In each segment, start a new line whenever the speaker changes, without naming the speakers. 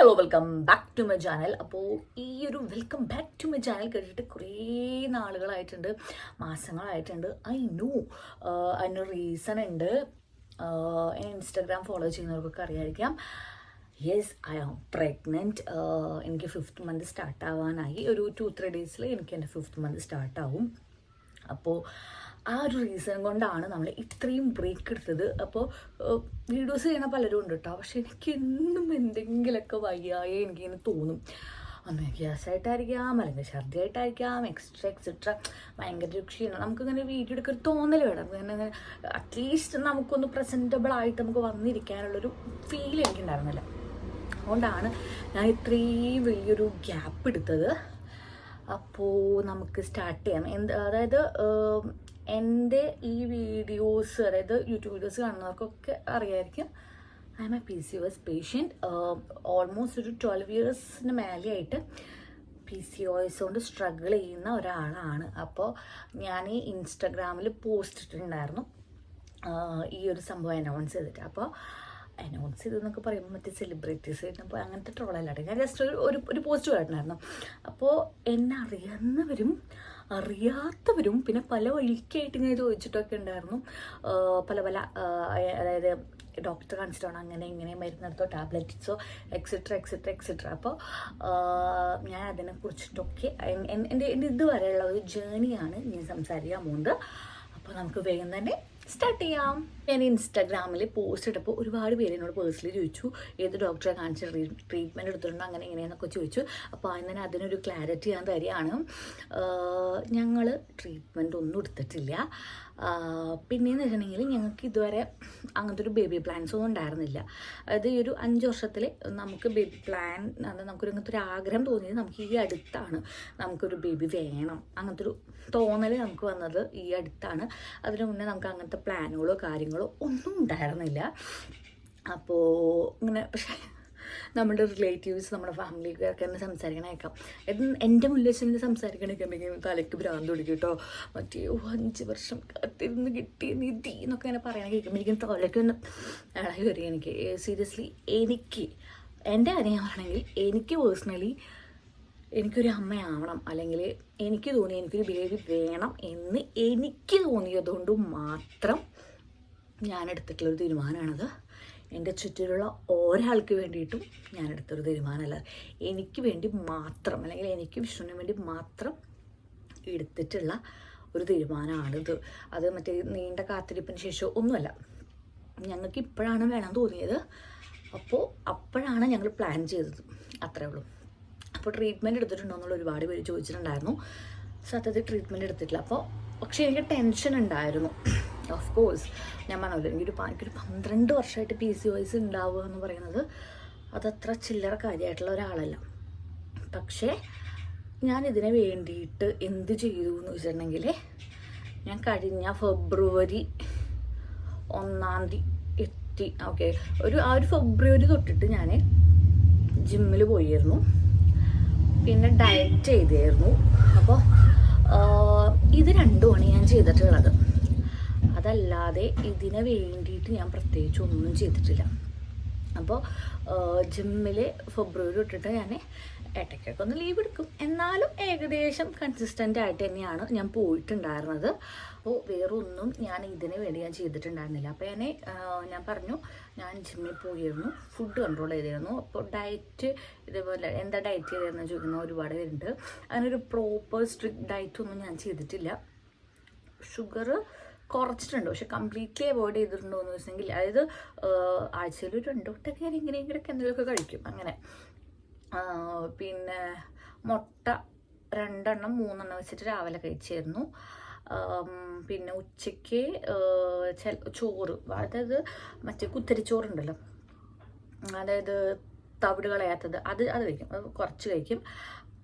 Hello welcome back to my channel അപ്പോൾ ഈ ഒരു welcome back to my channel കേട്ടിട്ട് കുറേ നാളുകളായിട്ടുണ്ട് മാസങ്ങളായിട്ടുണ്ട്. ഐ നോ അതിന് റീസൺ ഉണ്ട്. ഇൻസ്റ്റാഗ്രാം ഫോളോ ചെയ്യുന്നവർക്കൊക്കെ അറിയായിരിക്കാം. യെസ് ഐ ആം പ്രഗ്നന്റ് എനിക്ക് ഫിഫ്ത്ത് മന്ത് സ്റ്റാർട്ട് ആവാനായി. ഒരു ടു ത്രീ ഡേയ്സിൽ എനിക്ക് എന്റെ ഫിഫ്ത്ത് മന്ത് സ്റ്റാർട്ടാവും അപ്പോൾ ആ ഒരു റീസൺ കൊണ്ടാണ് നമ്മൾ ഇത്രയും ബ്രേക്ക് എടുത്തത്. അപ്പോൾ വീഡിയോസ് ചെയ്യണ പലരും ഉണ്ട് കേട്ടോ പക്ഷെ എനിക്ക് എന്നും എന്തെങ്കിലുമൊക്കെ വയ്യായേ എനിക്കിങ്ങനെ തോന്നും. അന്ന് ഗ്യാസ് ആയിട്ടായിരിക്കാം അല്ലെങ്കിൽ ഛർദി ആയിട്ടായിരിക്കാം എക്സ്ട്രാ എക്സെട്ര ഭയങ്കര ഒരു ക്ഷീണം. നമുക്കിങ്ങനെ വീഡിയോ എടുക്കാൻ ഒരു തോന്നൽ വേണം. അങ്ങനെ അറ്റ്ലീസ്റ്റ് നമുക്കൊന്ന് പ്രസന്റബിൾ ആയിട്ട് നമുക്ക് വന്നിരിക്കാനുള്ളൊരു ഫീൽ എനിക്കുണ്ടായിരുന്നില്ല. അതുകൊണ്ടാണ് ഞാൻ ഇത്രയും വലിയൊരു ഗ്യാപ്പ് എടുത്തത്. അപ്പോൾ നമുക്ക് സ്റ്റാർട്ട് ചെയ്യാം. എന്ത് അതായത് എന്റെ ഈ വീഡിയോസ് അതായത് യൂട്യൂബ് വീഡിയോസ് കാണുന്നവർക്കൊക്കെ അറിയായിരിക്കും. I'm a P C S patient almost ഒരു ട്വൽവ് ഇയേഴ്സിന് മേലെയായിട്ട് പി സി ഒസ് കൊണ്ട് സ്ട്രഗിൾ ചെയ്യുന്ന ഒരാളാണ്. അപ്പോൾ ഞാൻ ഈ ഇൻസ്റ്റഗ്രാമിൽ പോസ്റ്റ് ഇട്ടിട്ടുണ്ടായിരുന്നു. ആഹ് ഈ ഒരു സംഭവം അനൗൺസ് ചെയ്തിട്ട്. അപ്പോൾ അനൗൺസ് ചെയ്തെന്നൊക്കെ പറയുമ്പോൾ മറ്റേ സെലിബ്രിറ്റീസ് കിട്ടുമ്പോൾ അങ്ങനത്തെ ട്രോളല്ലാട്ടെ ഞാൻ ജസ്റ്റ് ഒരു ഒരു പോസ്റ്റ് കണ്ടിട്ടുണ്ടായിരുന്നു അപ്പോൾ എന്നെ അറിയാവുന്നവരും അറിയാത്തവരും പിന്നെ പല വഴിക്കായിട്ട് ഇങ്ങനെ ചോദിച്ചിട്ടൊക്കെ ഉണ്ടായിരുന്നു. പല പല അതായത് ഡോക്ടറെ കാണിച്ചിട്ടാണ് അങ്ങനെ ഇങ്ങനെ മരുന്നെടുത്തോ ടാബ്ലറ്റ്സോ എക്സെട്ര എക്സെട്ര എക്സെട്ര അപ്പോൾ ഞാൻ അതിനെക്കുറിച്ചിട്ടൊക്കെ എൻ- എൻ- എന്റെ എന്റെ ഇതുവരെയുള്ള ഒരു ജേണിയാണ് ഞാൻ സംസാരിക്കാൻ പോകുന്നത്. അപ്പോൾ നമുക്ക് വേഗം തന്നെ സ്റ്റാർട്ട് ചെയ്യാം. ഞാൻ ഇൻസ്റ്റാഗ്രാമിൽ പോസ്റ്റ് ഇട്ടപ്പോൾ ഒരുപാട് പേര് എന്നോട് പേഴ്സണലി ചോദിച്ചു ഏത് ഡോക്ടറെ കാണിച്ച് ട്രീറ്റ്മെന്റ് എടുത്തിട്ടുണ്ടോ? അങ്ങനെ ഇങ്ങനെയെന്നൊക്കെ ചോദിച്ചു. അപ്പോൾ തന്നെ അതിനൊരു ക്ലാരിറ്റി ഞാൻ തരികയാണ്. ഞങ്ങൾ ട്രീറ്റ്മെന്റ് ഒന്നും എടുത്തിട്ടില്ല. പിന്നെയെന്ന് വെച്ചിട്ടുണ്ടെങ്കിൽ ഞങ്ങൾക്ക് ഇതുവരെ അങ്ങനത്തെ ഒരു ബേബി പ്ലാൻസ് ഒന്നും ഉണ്ടായിരുന്നില്ല. അതായത് ഈ ഒരു അഞ്ച് വർഷത്തിൽ നമുക്ക് ബേബി പ്ലാൻ അത് നമുക്കൊരു അങ്ങനത്തെ ഒരു ആഗ്രഹം തോന്നിയത് നമുക്ക് ഈ അടുത്താണ്. നമുക്കൊരു ബേബി വേണം. അങ്ങനത്തെ ഒരു തോന്നൽ നമുക്ക് വന്നത് ഈ അടുത്താണ്. അതിനു മുന്നേ നമുക്ക് അങ്ങനത്തെ പ്ലാനുകളോ കാര്യങ്ങളോ ഒന്നും ഉണ്ടായിരുന്നില്ല. അപ്പോൾ ഇങ്ങനെ പക്ഷേ നമ്മുടെ റിലേറ്റീവ്സ് നമ്മുടെ ഫാമിലിക്കാർക്ക് തന്നെ സംസാരിക്കണേക്കാം എന്റെ വെച്ച് സംസാരിക്കണൊക്കെ തലയ്ക്ക് ഭ്രാന്ത് പിടിക്കും കേട്ടോ. മറ്റേ ഓ അഞ്ച് വർഷം കാത്തിരുന്ന് കിട്ടിയ നിധി എന്നൊക്കെ ഇങ്ങനെ പറയണ കേൾക്കുമ്പോൾ എനിക്ക് തലയ്ക്ക് ഒന്ന് ഇളകി വരിക എനിക്ക് സീരിയസ്ലി എനിക്ക് എന്റെ കാര്യം എനിക്ക് പേഴ്സണലി എനിക്കൊരു അമ്മയാവണം. അല്ലെങ്കിൽ എനിക്ക് തോന്നി എനിക്കൊരു ബേബി വേണം എന്ന് എനിക്ക് തോന്നിയതുകൊണ്ട് മാത്രം ഞാൻ എടുത്തിട്ടുള്ളൊരു തീരുമാനമാണത്. എന്റെ ചുറ്റിലുള്ള ഒരാൾക്ക് വേണ്ടിയിട്ടും ഞാൻ എടുത്തൊരു തീരുമാനമല്ല. എനിക്ക് വേണ്ടി മാത്രം അല്ലെങ്കിൽ എനിക്ക് വിഷ്ണുവിന് വേണ്ടി മാത്രം എടുത്തിട്ടുള്ള ഒരു തീരുമാനമാണിത്. അത് മറ്റേ നീണ്ട കാത്തിരിപ്പിന് ശേഷം ഒന്നുമല്ല. ഞങ്ങൾക്ക് ഇപ്പോഴാണ് വേണം തോന്നിയത്. അപ്പോൾ അപ്പോഴാണ് ഞങ്ങൾ പ്ലാൻ ചെയ്തത്. അത്രേ ഉള്ളൂ. അപ്പോൾ ട്രീറ്റ്മെന്റ് എടുത്തിട്ടുണ്ടോ എന്നുള്ള ഒരുപാട് പേര് ചോദിച്ചിട്ടുണ്ടായിരുന്നു. സത്യത്തിൽ ട്രീറ്റ്മെന്റ് എടുത്തിട്ടില്ല. അപ്പോൾ പക്ഷേ എനിക്ക് ടെൻഷൻ ഉണ്ടായിരുന്നു. ഓഫ് കോഴ്സ് ഞാൻ പറഞ്ഞത് എനിക്കൊരു എനിക്കൊരു പന്ത്രണ്ട് വർഷമായിട്ട് പി സി വൈസ് ഉണ്ടാവുക എന്ന് പറയുന്നത് അതത്ര ചില്ലറ കാര്യമായിട്ടുള്ള ഒരാളല്ല. പക്ഷേ ഞാൻ ഇതിന് വേണ്ടിയിട്ട് എന്ത് ചെയ്തു എന്ന് വെച്ചിട്ടുണ്ടെങ്കിൽ ഞാൻ കഴിഞ്ഞ ഫെബ്രുവരി ഒന്നാം തീയതി എത്തി ഓക്കെ. ഒരു ആ ഒരു ഫെബ്രുവരി തൊട്ടിട്ട് ഞാൻ ജിമ്മിൽ പോയിരുന്നു. പിന്നെ ഡയറ്റ് ചെയ്തായിരുന്നു. അപ്പോൾ ഇത് രണ്ടുമാണ് ഞാൻ ചെയ്തിട്ടുള്ളത്. അതല്ലാതെ ഇതിന് വേണ്ടിയിട്ട് ഞാൻ പ്രത്യേകിച്ച് ഒന്നും ചെയ്തിട്ടില്ല. അപ്പോൾ ജിമ്മിൽ ഫെബ്രുവരി തൊട്ടിട്ട് ഞാൻ ഇടയ്ക്കൊക്കെ ഒന്ന് ലീവ് എടുക്കും. എന്നാലും ഏകദേശം കൺസിസ്റ്റന്റ് ആയിട്ട് തന്നെയാണ് ഞാൻ പോയിട്ടുണ്ടായിരുന്നത്. അപ്പോൾ വേറൊന്നും ഞാൻ ഇതിന് വേണ്ടി ഞാൻ ചെയ്തിട്ടുണ്ടായിരുന്നില്ല. അപ്പോൾ ഞാൻ ഞാൻ പറഞ്ഞു ഞാൻ ജിമ്മിൽ പോയിരുന്നു. ഫുഡ് കൺട്രോൾ ചെയ്തിരുന്നു. അപ്പോൾ ഡയറ്റ് ഇതേപോലെ എന്താ ഡയറ്റ് ചെയ്തതെന്ന് ചോദിക്കുന്ന ഒരുപാട് പേരുണ്ട്. ഒരു പ്രോപ്പർ സ്ട്രിക്റ്റ് ഡയറ്റ് ഒന്നും ഞാൻ ചെയ്തിട്ടില്ല. ഷുഗർ കുറച്ചിട്ടുണ്ട്. പക്ഷെ കംപ്ലീറ്റ്ലി അവോയ്ഡ് ചെയ്തിട്ടുണ്ടോ എന്ന് വെച്ചിട്ടുണ്ടെങ്കിൽ അതായത് ആഴ്ചയിൽ ഒരു രണ്ടു വട്ടമൊക്കെ ഞാൻ ഇങ്ങനെയെങ്കിലൊക്കെ എന്തെങ്കിലുമൊക്കെ കഴിക്കും. അങ്ങനെ. പിന്നെ മുട്ട രണ്ടെണ്ണം മൂന്നെണ്ണം വെച്ചിട്ട് രാവിലെ കഴിച്ചിരുന്നു. ആം, പിന്നെ ഉച്ചയ്ക്ക് ചോറ്. അതായത് മറ്റേ കുത്തരിച്ചോറുണ്ടല്ലോ. അതായത് തവിട് കളയാത്തത്. അത് അത് കഴിക്കും. അത് കുറച്ച് കഴിക്കും.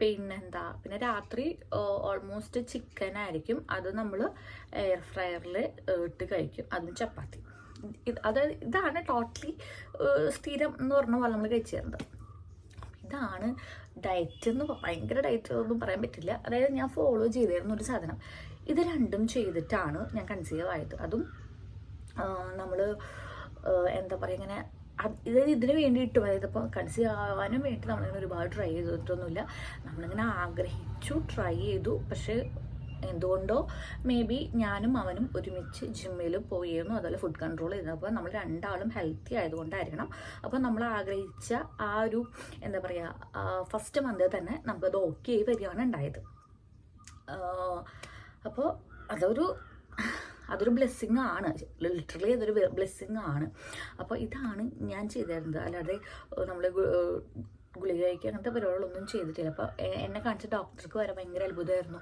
പിന്നെന്താ? പിന്നെ രാത്രി ഓൾമോസ്റ്റ് ചിക്കൻ ആയിരിക്കും. അത് നമ്മൾ എയർ ഫ്രയറിൽ ഇട്ട് കഴിക്കും. അതും ചപ്പാത്തി. അത് ഇതാണ് ടോട്ടലി സ്ഥിരം എന്ന് പറഞ്ഞ പോലെ നമ്മൾ കഴിച്ചു തരുന്നത്. ഇതാണ് ഡയറ്റ് എന്ന് ഭയങ്കര ഡയറ്റ് ഒന്നും പറയാൻ പറ്റില്ല. അതായത് ഞാൻ ഫോളോ ചെയ്തിരുന്ന ഒരു സാധനം. ഇത് രണ്ടും ചെയ്തിട്ടാണ് ഞാൻ കൺസീവ് ആയത്. അതും നമ്മൾ എന്താ പറയുക ഇങ്ങനെ ഇത് ഇതിന് വേണ്ടിയിട്ടും അതായത് ഇപ്പോൾ കൺസീവ് ആവാനും വേണ്ടി നമ്മളിങ്ങനെ ഒരുപാട് ട്രൈ ചെയ്തിട്ടൊന്നുമില്ല. നമ്മളിങ്ങനെ ആഗ്രഹിച്ചു ട്രൈ ചെയ്തു. പക്ഷേ എന്തുകൊണ്ടോ മേ ബി ഞാനും അവനും ഒരുമിച്ച് ജിമ്മിൽ പോയിരുന്നു. അതുപോലെ ഫുഡ് കൺട്രോൾ ചെയ്തപ്പോൾ നമ്മൾ രണ്ടാളും ഹെൽത്തി ആയതുകൊണ്ടായിരിക്കണം. അപ്പോൾ നമ്മൾ ആഗ്രഹിച്ച ആ ഒരു എന്താ പറയുക ഫസ്റ്റ് മന്ത് തന്നെ നമുക്കത് ഓക്കെ ആയി വരികയാണ് ഉണ്ടായത്. അപ്പോൾ അതൊരു അതൊരു ബ്ലെസ്സിങ് ആണ്. ലിറ്ററലി അതൊരു ബ്ലെസ്സിങ് ആണ്. അപ്പോൾ ഇതാണ് ഞാൻ ചെയ്തിരുന്നത്. അല്ലാതെ നമ്മൾ ഗുളിക കഴിക്കുക അങ്ങനത്തെ പരിപാടികളൊന്നും ചെയ്തിട്ടില്ല. അപ്പോൾ എന്നെ കാണിച്ച ഡോക്ടർക്ക് വരെ ഭയങ്കര അത്ഭുതമായിരുന്നു.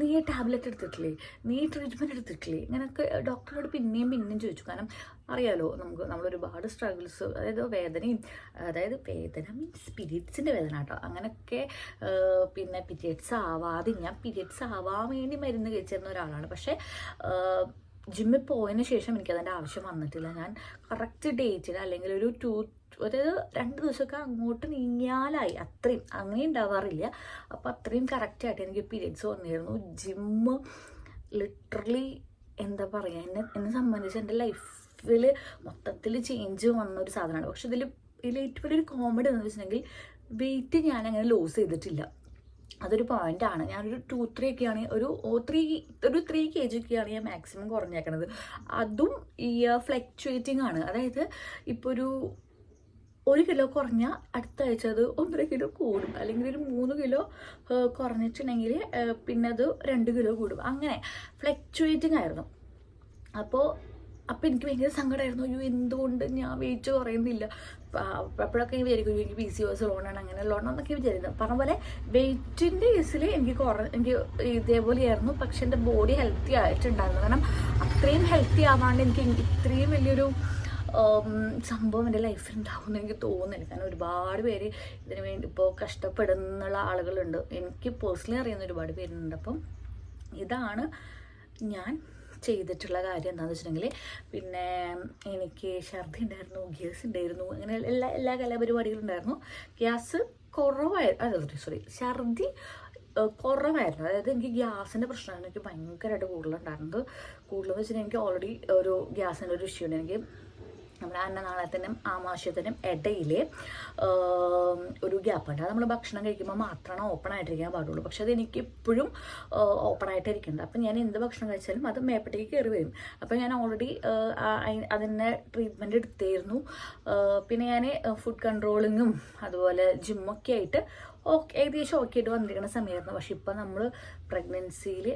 നീ നീ ടാബ്ലറ്റ് എടുത്തിട്ടില്ലേ? നീ ട്രീറ്റ്മെന്റ് എടുത്തിട്ടില്ലേ? ഇങ്ങനെയൊക്കെ ഡോക്ടറോട് പിന്നെയും പിന്നെയും ചോദിച്ചു. കാരണം അറിയാലോ നമുക്ക് നമ്മൾ ഒരുപാട് സ്ട്രഗിൾസ് അതായത് വേദനയും അതായത് വേദന മീൻസ് പീരിയഡ്സിന്റെ വേദന കേട്ടോ. അങ്ങനെയൊക്കെ പിന്നെ പീരിയഡ്സ് ആവാതെ ഞാൻ പീരിയഡ്സ് ആവാൻ വേണ്ടി മരുന്ന് കഴിച്ചിരുന്ന ഒരാളാണ്. പക്ഷേ ജിമ്മിൽ പോയതിന് ശേഷം എനിക്ക് അതിന്റെ ആവശ്യം വന്നിട്ടില്ല. ഞാൻ കറക്റ്റ് ഡേറ്റിൽ അല്ലെങ്കിൽ ഒരു ടു അതായത് രണ്ട് ദിവസമൊക്കെ അങ്ങോട്ട് നീങ്ങിയാലായി. അത്രയും അങ്ങനെ ഉണ്ടാവാറില്ല. അപ്പോൾ അത്രയും കറക്റ്റായിട്ട് എനിക്ക് പീരിയഡ്സ് വന്നിരുന്നു. ജിമ്മ് ലിറ്ററലി എന്താ പറയുക എന്നെ എന്നെ സംബന്ധിച്ച് എന്റെ ലൈഫിൽ മൊത്തത്തിൽ ചേഞ്ച് വന്ന ഒരു സാധനമാണ്. പക്ഷെ ഇതിൽ ഇതിൽ ഏറ്റവും വലിയൊരു കോമഡി എന്ന് വെച്ചിട്ടുണ്ടെങ്കിൽ വെയിറ്റ് ഞാൻ അങ്ങനെ ലോസ് ചെയ്തിട്ടില്ല. അതൊരു പോയിന്റാണ് ഞാനൊരു ടു ത്രീ ഒക്കെയാണ് ഒരു ത്രീ ഒരു ത്രീ കെ ജി ഒക്കെയാണ് ഞാൻ മാക്സിമം കുറഞ്ഞേക്കണത്. അതും ഈ ഫ്ലക്ച്വേറ്റിംഗ് ആണ്. അതായത് ഇപ്പോൾ ഒരു ഒരു കിലോ കുറഞ്ഞ അടുത്ത ആഴ്ച അത് ഒന്നര കിലോ കൂടും. അല്ലെങ്കിൽ ഒരു മൂന്ന് കിലോ കുറഞ്ഞിട്ടുണ്ടെങ്കിൽ പിന്നെ അത് രണ്ട് കിലോ കൂടും. അങ്ങനെ ഫ്ലക്ച്വേറ്റിംഗ് ആയിരുന്നു. അപ്പോൾ അപ്പോൾ എനിക്ക് ഭയങ്കര സങ്കടമായിരുന്നു അയ്യോ എന്തുകൊണ്ട് ഞാൻ വെയിറ്റ് കുറയുന്നില്ല? അപ്പോഴൊക്കെ വിചാരിക്കും എനിക്ക് പി സി ഓസ് ലോണാണ് അങ്ങനെ ലോണാണെന്നൊക്കെ വിചാരിക്കുന്നത് പറഞ്ഞ പോലെ വെയിറ്റിന്റെ കേസിൽ എനിക്ക് കുറ എനിക്ക് ഇതേപോലെയായിരുന്നു പക്ഷെ എന്റെ ബോഡി ഹെൽത്തി ആയിട്ടുണ്ടായിരുന്നു. കാരണം അത്രയും ഹെൽത്തി ആവാണ്ട് എനിക്ക് ഇത്രയും വലിയൊരു സംഭവം എന്റെ ലൈഫിൽ ഉണ്ടാവുമെന്ന് എനിക്ക് തോന്നുന്നില്ല. കാരണം ഒരുപാട് പേര് ഇതിനു വേണ്ടി ഇപ്പോൾ കഷ്ടപ്പെടുന്നുള്ള ആളുകളുണ്ട്. എനിക്ക് പേഴ്സണലി അറിയുന്ന ഒരുപാട് പേരുണ്ട്. അപ്പം ഇതാണ് ഞാൻ ചെയ്തിട്ടുള്ള കാര്യം എന്താണെന്ന് വെച്ചിട്ടുണ്ടെങ്കിൽ പിന്നെ എനിക്ക് ഛർദി ഉണ്ടായിരുന്നു ഗ്യാസ് ഉണ്ടായിരുന്നു അങ്ങനെ എല്ലാ എല്ലാ കലാപരിപാടികളും ഉണ്ടായിരുന്നു. ഗ്യാസ് കുറവായിരുന്നു സോറി ഛർദി കുറവായിരുന്നു. അതായത് എനിക്ക് ഗ്യാസിന്റെ പ്രശ്നമാണ്. എനിക്ക് ഭയങ്കരമായിട്ട് കൂടുതലുണ്ടായിരുന്നത്. കൂടുതലെന്ന് വെച്ചിട്ടുണ്ടെങ്കിൽ എനിക്ക് ഓൾറെഡി ഒരു ഗ്യാസിന്റെ ഒരു ഇഷ്യൂ ഉണ്ട്. എനിക്ക് നമ്മുടെ അന്നനാളത്തിനും ആമാശയത്തിനും ഇടയിൽ ഒരു ഗ്യാപ്പ് ഉണ്ട് അത് നമ്മൾ ഭക്ഷണം കഴിക്കുമ്പോൾ മാത്രമാണ് ഓപ്പൺ ആയിട്ടിരിക്കാൻ പാടുള്ളൂ. പക്ഷെ അത് എനിക്ക് എപ്പോഴും ഓപ്പൺ ആയിട്ടിരിക്കുന്നുണ്ട്. അപ്പം ഞാൻ എന്ത് ഭക്ഷണം കഴിച്ചാലും അത് മേപ്പട്ടേക്ക് കയറി വരും. അപ്പം ഞാൻ ഓൾറെഡി അതിന്റെ ട്രീറ്റ്മെന്റ് എടുത്തായിരുന്നു ആ, പിന്നെ ഞാൻ ഫുഡ് കൺട്രോളിങ്ങും അതുപോലെ ജിമ്മൊക്കെ ആയിട്ട് ഓക്കെ ഏകദേശം ഓക്കെ ആയിട്ട് വന്നിരിക്കുന്ന സമയമായിരുന്നു. പക്ഷെ ഇപ്പം നമ്മൾ പ്രഗ്നൻസിയിൽ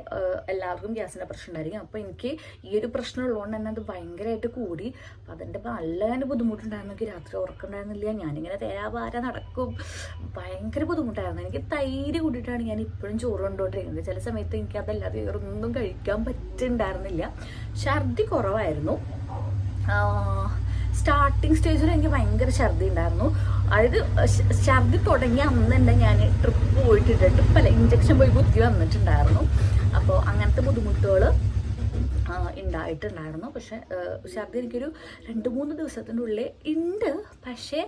എല്ലാവർക്കും ഗ്യാസിന്റെ പ്രശ്നം ഉണ്ടായിരിക്കും. അപ്പോൾ എനിക്ക് ഈ ഒരു പ്രശ്നം ഉള്ളതുകൊണ്ട് തന്നെ അത് ഭയങ്കരമായിട്ട് കൂടി. അപ്പം അതിന്റെ നല്ല തന്നെ ബുദ്ധിമുട്ടുണ്ടായിരുന്നു. എനിക്ക് രാത്രി ഉറക്കമുണ്ടായിരുന്നില്ല ഞാനിങ്ങനെ തേരാപാര നടക്കും. ഭയങ്കര ബുദ്ധിമുട്ടായിരുന്നു. എനിക്ക് തൈര് കൂടിയിട്ടാണ് ഞാൻ ഇപ്പോഴും ചോറ് കൊണ്ടുകൊണ്ടിരിക്കുന്നത് ചില സമയത്ത് എനിക്ക് അതല്ലാതെ വേറൊന്നും കഴിക്കാൻ പറ്റുന്നുണ്ടായിരുന്നില്ല ഛർദി കുറവായിരുന്നു. സ്റ്റാർട്ടിങ് സ്റ്റേജിൽ എനിക്ക് ഭയങ്കര ഛർദി ഉണ്ടായിരുന്നു അതായത് ഛർദി തുടങ്ങിയ അന്ന് തന്നെ ഞാൻ ട്രിപ്പ് പോയിട്ടുണ്ട് ട്രിപ്പല്ല ഇഞ്ചക്ഷൻ പോയി കുത്തി വന്നിട്ടുണ്ടായിരുന്നു. അപ്പോൾ അങ്ങനത്തെ ബുദ്ധിമുട്ടുകൾ ഉണ്ടായിട്ടുണ്ടായിരുന്നു പക്ഷെ ഛർദി എനിക്കൊരു രണ്ട് മൂന്ന് ദിവസത്തിന്റെ ഉള്ളിൽ ഉണ്ട് പക്ഷേ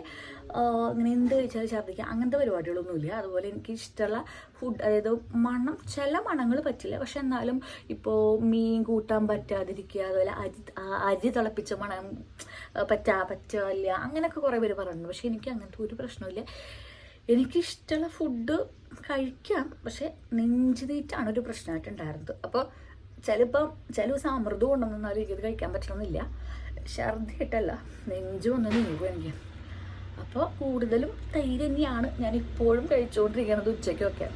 ഇങ്ങനെ എന്ത് കഴിച്ചാലും ഛർദിക്കുക അങ്ങനത്തെ പരിപാടികളൊന്നുമില്ല. അതുപോലെ എനിക്ക് ഇഷ്ടമുള്ള ഫുഡ് അതായത് മണം ചില മണങ്ങൾ പറ്റില്ല. പക്ഷെ എന്നാലും ഇപ്പോൾ മീൻ കൂട്ടാൻ പറ്റാതിരിക്കുക അതുപോലെ അരി അരി തിളപ്പിച്ച മണം പറ്റാ പറ്റില്ല അങ്ങനെയൊക്കെ കുറേ പേര് പറയുന്നുണ്ട്. പക്ഷെ എനിക്ക് അങ്ങനത്തെ ഒരു പ്രശ്നമില്ല എനിക്കിഷ്ടമുള്ള ഫുഡ് കഴിക്കാം. പക്ഷെ നെഞ്ചുനീറ്റാണ് ഒരു പ്രശ്നമായിട്ടുണ്ടായിരുന്നത്. അപ്പോൾ ചിലപ്പം ചില ദിവസം അമൃത് കൊണ്ടുവന്നാലും എനിക്കത് കഴിക്കാൻ പറ്റണമെന്നില്ല ഛർദി ഇട്ടല്ല നെഞ്ചു ഒന്ന് നീങ്ങും എനിക്ക്. അപ്പോൾ കൂടുതലും തൈര് തന്നെയാണ് ഞാൻ ഇപ്പോഴും കഴിച്ചുകൊണ്ടിരിക്കുന്നത് ഉച്ചയ്ക്കൊക്കെ.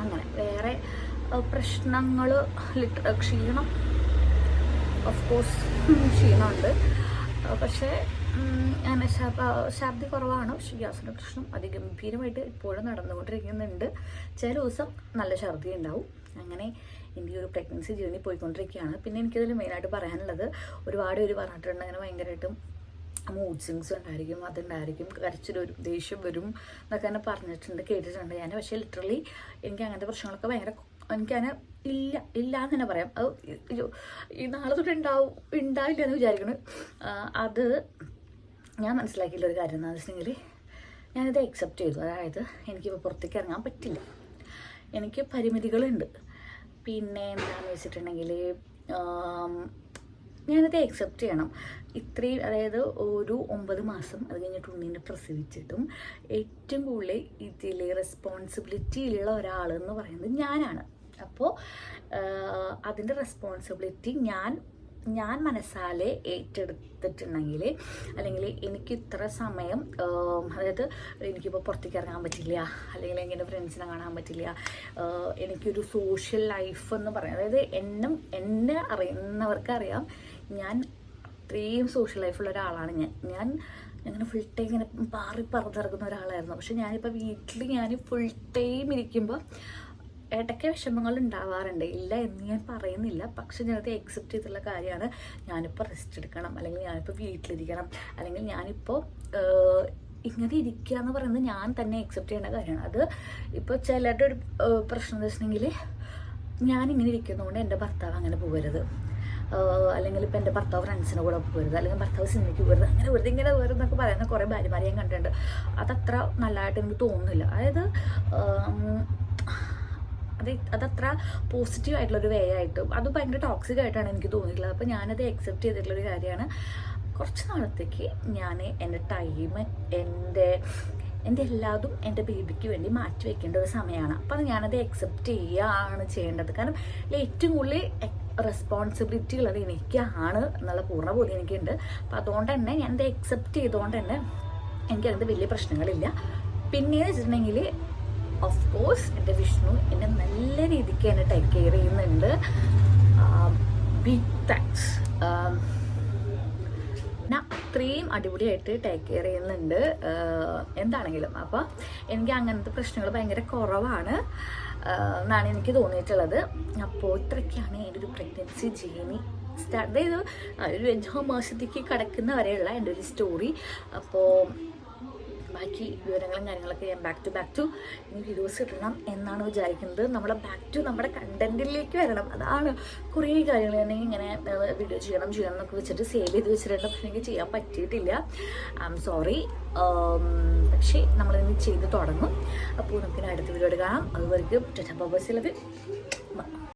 അങ്ങനെ വേറെ പ്രശ്നങ്ങൾ ലിറ്റ ക്ഷീണം. ഓഫ് കോഴ്സ് ക്ഷീണമുണ്ട്. പക്ഷേ അങ്ങനെ ഛർദി കുറവാണ്. പക്ഷേ ഗ്യാസിന്റെ പ്രശ്നം അതിഗംഭീരമായിട്ട് ഇപ്പോഴും നടന്നുകൊണ്ടിരിക്കുന്നുണ്ട്. ചില ദിവസം നല്ല ഛർദി ഉണ്ടാവും അങ്ങനെ എന്റെ ഈ ഒരു പ്രഗ്നൻസി ജേർണി പോയിക്കൊണ്ടിരിക്കുകയാണ്. പിന്നെ എനിക്കതിൽ മെയിനായിട്ട് പറയാനുള്ളത് ഒരുപാട് പേര് പറഞ്ഞിട്ടുണ്ട് അങ്ങനെ ഭയങ്കരമായിട്ടും മൂഡ് സ്വിങ്സ് ഉണ്ടായിരിക്കും അതുണ്ടായിരിക്കും കരച്ചിലൊരു ദേഷ്യം വരും എന്നൊക്കെ തന്നെ പറഞ്ഞിട്ടുണ്ട് കേട്ടിട്ടുണ്ട് ഞാൻ. പക്ഷേ ലിറ്ററലി എനിക്ക് അങ്ങനത്തെ പ്രശ്നങ്ങളൊക്കെ ഭയങ്കര എനിക്കങ്ങനെ ഇല്ല ഇല്ല എന്ന് തന്നെ പറയാം. അത് ഈ- നാളെ തൊട്ട് ഉണ്ടാവും ഉണ്ടാവില്ല എന്ന് വിചാരിക്കണം അത് ഞാൻ മനസ്സിലാക്കിയുള്ള ഒരു കാര്യം എന്താണെന്ന് വെച്ചിട്ടുണ്ടെങ്കിൽ ഞാനിത് അക്സെപ്റ്റ് ചെയ്തു. അതായത് എനിക്കിപ്പോൾ പുറത്തേക്ക് ഇറങ്ങാൻ പറ്റില്ല. എനിക്ക് പരിമിതികളുണ്ട്. പിന്നെ എന്താണെന്ന് വെച്ചിട്ടുണ്ടെങ്കിൽ ഞാനത് അക്സെപ്റ്റ് ചെയ്യണം. ഇത്രയും അതായത് ഒരു ഒമ്പത് മാസം അത് കഴിഞ്ഞിട്ട് ഉണ്ണീനെ പ്രസവിച്ചിട്ടും ഏറ്റവും കൂടുതൽ ഇതിൽ റെസ്പോൺസിബിലിറ്റിയിലുള്ള ഒരാൾ എന്ന് പറയുന്നത് ഞാനാണ്. അപ്പോൾ അതിന്റെ റെസ്പോൺസിബിലിറ്റി ഞാൻ ഞാൻ മനസ്സാലെ ഏറ്റെടുത്തിട്ടുണ്ടെങ്കിൽ അല്ലെങ്കിൽ എനിക്ക് ഇത്ര സമയം അതായത് എനിക്കിപ്പോൾ പുറത്തേക്ക് ഇറങ്ങാൻ പറ്റില്ല അല്ലെങ്കിൽ എന്റെ ഫ്രണ്ട്സിനെ കാണാൻ പറ്റില്ല എനിക്കൊരു സോഷ്യൽ ലൈഫ് എന്ന് പറയാം. അതായത് എന്നും എന്നെ അറിയുന്നവർക്ക് അറിയാം ഞാൻ അത്രയും സോഷ്യൽ ലൈഫുള്ള ഒരാളാണ്. ഞാൻ ഞാൻ അങ്ങനെ ഫുൾ ടൈം ഇങ്ങനെ പാറി പറന്നിറങ്ങുന്ന ഒരാളായിരുന്നു. പക്ഷെ ഞാനിപ്പോൾ വീട്ടിൽ ഞാൻ ഫുൾ ടൈം ഇരിക്കുമ്പോൾ ഇടയ്ക്ക് വിഷമങ്ങൾ ഉണ്ടാവാറുണ്ട്. ഇല്ല എന്ന് ഞാൻ പറയുന്നില്ല. പക്ഷെ ഞാനത് എക്സെപ്റ്റ് ചെയ്തിട്ടുള്ള കാര്യമാണ്. ഞാനിപ്പോൾ റെസ്റ്റ് എടുക്കണം. അല്ലെങ്കിൽ ഞാനിപ്പോൾ വീട്ടിലിരിക്കണം. അല്ലെങ്കിൽ ഞാനിപ്പോൾ ഇങ്ങനെ ഇരിക്കുക എന്ന് പറയുന്നത് ഞാൻ തന്നെ അക്സെപ്റ്റ് ചെയ്യേണ്ട കാര്യമാണ്. അത് ഇപ്പോൾ ചിലരുടെ ഒരു പ്രശ്നം എന്ന് വെച്ചിട്ടുണ്ടെങ്കിൽ ഞാൻ ഇങ്ങനെ ഇരിക്കുന്നതുകൊണ്ട് എന്റെ ഭർത്താവ് അങ്ങനെ പോകരുത്. അല്ലെങ്കിൽ ഇപ്പം എന്റെ ഭർത്താവ് ഫ്രണ്ട്സിന്റെ കൂടെ പോകരുത്. അല്ലെങ്കിൽ ഭർത്താവ് സിനിമയ്ക്ക് പോകരുത്. അങ്ങനെ വെറുതെ ഇങ്ങനെ വേറെ എന്നൊക്കെ പറയുന്ന കുറേ ഭാര്യമാരെ ഞാൻ കണ്ടിട്ടുണ്ട്. അതത്ര നല്ലതായിട്ട് എനിക്ക് തോന്നുന്നില്ല. അതായത് അത് അതത്ര പോസിറ്റീവ് ആയിട്ടുള്ളൊരു വേ ആയിട്ട് അത് ഭയങ്കര ടോക്സിക് ആയിട്ടാണ് എനിക്ക് തോന്നിയിട്ടുള്ളത്. അപ്പോൾ ഞാനത് അക്സെപ്റ്റ് ചെയ്തിട്ടുള്ളൊരു കാര്യമാണ്. കുറച്ച് നാളത്തേക്ക് ഞാൻ എന്റെ ടൈം എന്റെ എന്റെ എല്ലാതും എന്റെ ബേബിക്ക് വേണ്ടി മാറ്റി വെക്കേണ്ട ഒരു സമയമാണ് അപ്പം ഞാനത് അക്സെപ്റ്റ് ചെയ്യുകയാണ് ചെയ്യേണ്ടത്. കാരണം ഏറ്റവും കൂടുതൽ റെസ്പോൺസിബിലിറ്റി ഉള്ളത് എനിക്കാണ് എന്നുള്ള പൂർണ ബോധ്യം എനിക്കുണ്ട്. അപ്പം അതുകൊണ്ട് തന്നെ ഞാനത് അക്സെപ്റ്റ് ചെയ്തുകൊണ്ട് തന്നെ എനിക്കതിന്റെ വലിയ പ്രശ്നങ്ങളില്ല. പിന്നീട് വെച്ചിട്ടുണ്ടെങ്കിൽ ഓഫ് കോഴ്സ് എന്റെ വിഷ്ണു എന്നെ നല്ല രീതിക്ക് എന്നെ ടേക്ക് കെയർ ചെയ്യുന്നുണ്ട് ബിഗ് താങ്ക്സ് ഞാൻ അത്രയും അടിപൊളിയായിട്ട് ടേക്ക് കെയർ ചെയ്യുന്നുണ്ട്. എന്താണെങ്കിലും. അപ്പോൾ എനിക്ക് അങ്ങനത്തെ പ്രശ്നങ്ങൾ ഭയങ്കര കുറവാണ്. എന്നാണ് എനിക്ക് തോന്നിയിട്ടുള്ളത്. അപ്പോൾ ഇത്രയ്ക്കാണ് എന്റെ ഒരു പ്രഗ്നൻസി ജേണി സ്റ്റാർട്ട് ചെയ്ത് ഒരു അഞ്ചാം മാസത്തേക്ക് കിടക്കുന്ന വരെയുള്ള എന്റെ ഒരു സ്റ്റോറി അപ്പോൾ ബാക്കി വിവരങ്ങളും കാര്യങ്ങളൊക്കെ ഞാൻ ബാക്ക് ടു ബാക്ക് ടു ഇനി വീഡിയോസ് ഇടണം എന്നാണ് വിചാരിക്കുന്നത്. നമ്മുടെ ബാക്ക് ടു നമ്മുടെ കണ്ടന്റിലേക്ക് വരണം. അതാണ് കുറേ കാര്യങ്ങൾ ഞാൻ ഇങ്ങനെ വീഡിയോ ചെയ്യണം ചെയ്യണം എന്നൊക്കെ വെച്ചിട്ട് സേവ് ചെയ്ത് വെച്ചിട്ടുണ്ട്. പക്ഷേ എനിക്ക് ചെയ്യാൻ പറ്റിയിട്ടില്ല. ഐ എം സോറി പക്ഷേ നമ്മളിനി ചെയ്ത് തുടങ്ങും. അപ്പോൾ നമുക്ക് അടുത്ത വീഡിയോ കാണാം. അതുവരെയും ബബസ് ലവ്